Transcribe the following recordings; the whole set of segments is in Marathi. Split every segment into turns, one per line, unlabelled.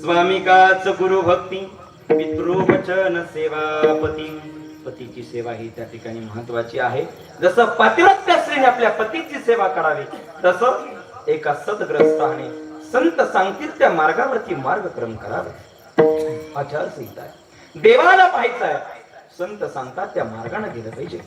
स्वामिकाच गुरु भक्ती पितृवचन सेवा पती पतीची सेवा ही त्या ठिकाणी महत्वाची आहे. जसं पातिवत्य स्त्रीने आपल्या पतीची सेवा करावी तसं एका सदग्रस्ताने संत सांगतील त्या मार्गावरती मार्गक्रम करावे. आचारसंहिता देवाला पाहायचं आहे. संत सांगतात त्या मार्गाने गेलं पाहिजे.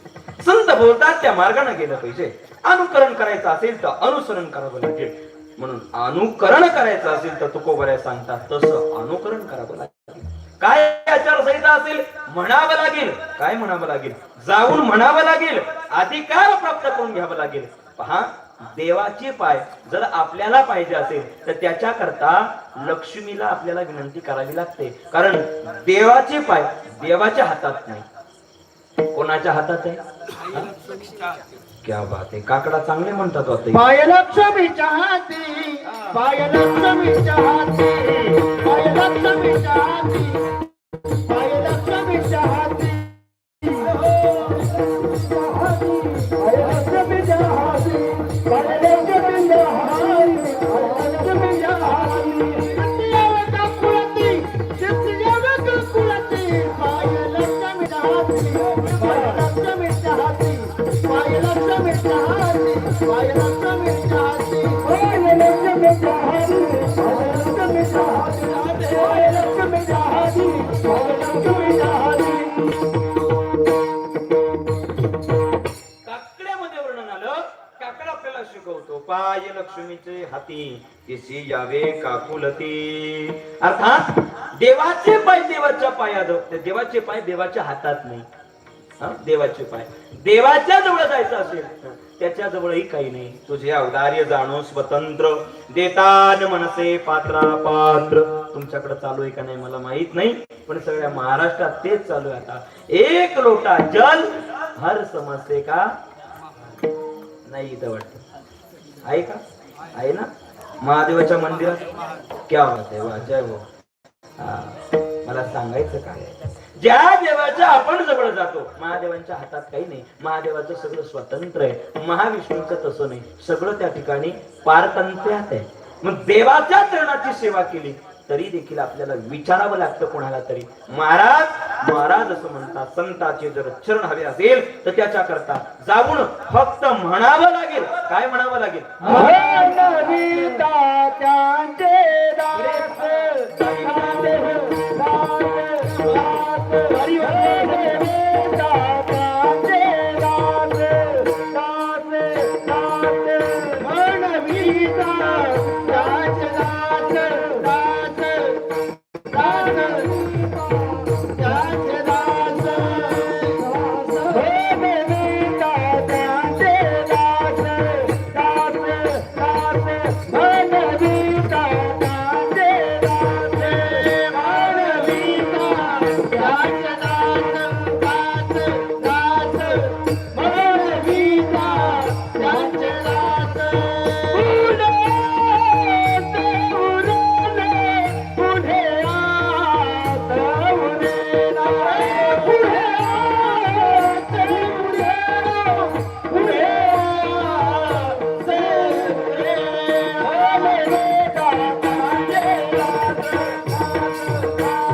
बोलतात त्या मार्गाने गेलं पाहिजे. अनुकरण करायचं असेल तर अनुसरण करावं लागेल. म्हणून अनुकरण करायचं असेल तर तुकोबऱ्या सांगतात तसं अनुकरण करावं लागेल. काय आचारसंहिता असेल? म्हणावं लागेल. काय म्हणावं लागेल? जाऊन म्हणावं लागेल. अधिकार प्राप्त करून घ्यावं लागेल. पहा देवाचे पाय जर आपल्याला पाहिजे असेल तर त्याच्याकरता लक्ष्मीला आपल्याला विनंती करावी लागते. कारण देवाचे पाय देवाच्या हातात नाही. कोणाच्या हातात आहे? क्या बात आहे. काकडा चांगले म्हणतात
वाटते. पायलक्ष्मी पायलक्ष्मी पायलक्ष्मी
काकड्यामध्ये वर्णन आलं. काकडा आपल्याला शिकवतो. पाय लक्ष्मीचे हाती तिसी यावे काकुलती अर्थात देवाचे पाय देवाच्या पायात ते देवाचे पाय देवाच्या हातात नाही. देवाचे पाय. देवाच्या जवळ जायचं असेल त्याच्याजवळही काही नाही. तुझे अवदार्य जाणू स्वतंत्र देतान मनसे पात्रा पात्र. तुमच्याकडे चालू आहे का नाही मला माहीत नाही पण सगळ्या महाराष्ट्रात तेच चालू आहे आता. एक लोटा जल हर समजते का? नाही इथं वाटत. आहे का? आहे ना? महादेवाच्या मंदिरात? क्या बात आहे वा जय हो. हा, मला सांगायचं काय? आहे? ज्या देवाच्या आपण जवळ जातो महादेवांच्या हातात काही नाही. महादेवाचं सगळं स्वतंत्र आहे. महाविष्णूचं तसं नाही. सगळं त्या ठिकाणी पारतंत्र्यात आहे. मग देवाच्या चरणाची सेवा केली तरी देखील आपल्याला विचारावं लागतं कोणाला तरी. महाराज महाराज असं म्हणतात संताचे जर चरण हवे असेल तर त्याच्या करता जाऊन फक्त म्हणावं लागेल. काय म्हणावं लागेल.